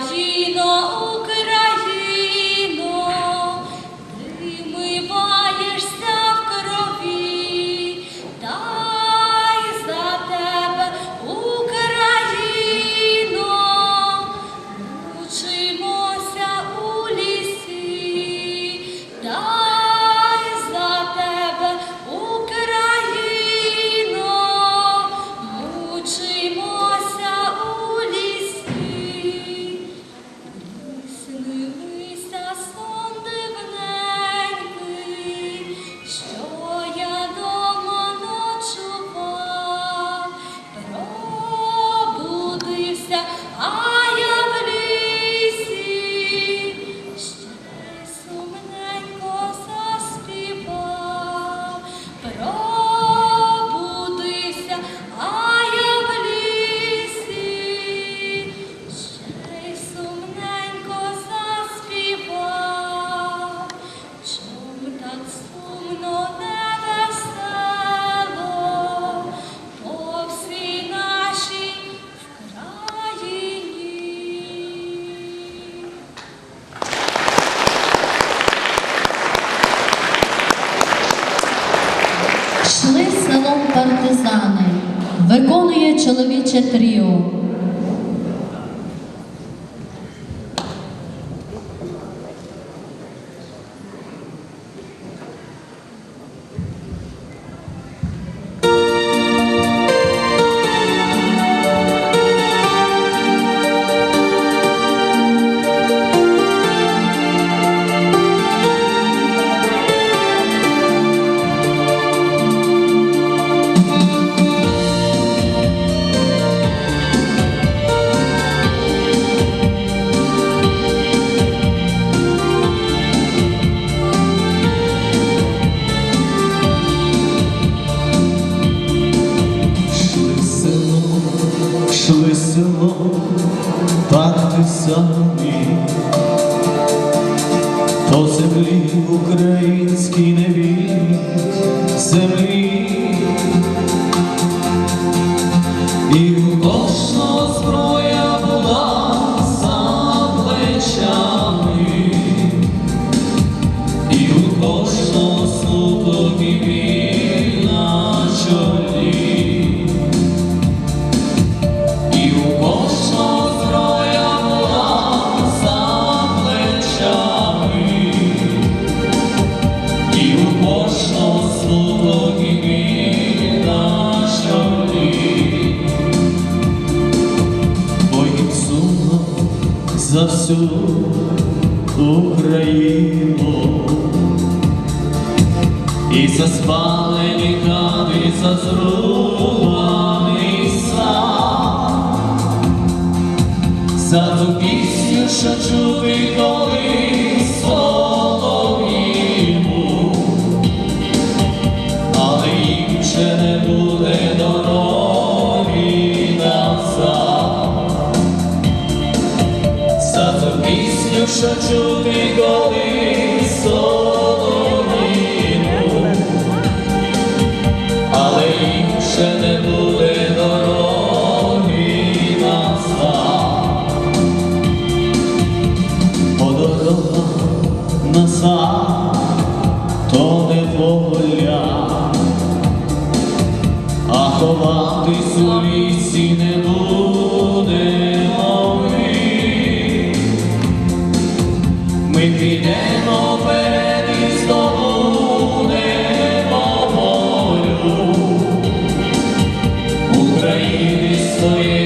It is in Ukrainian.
日の Йшли селом партизани, виконує чоловіче тріо. Партизани, по землі українській за всю Україну. І за спалені хати, і за зруйнований сад, за ту пісню, що чути колись що чути колись солов'їну, але ще не буде дороги назад. Бо дорога назад, то не воля, а ховатись у лісі не буде. sonhei.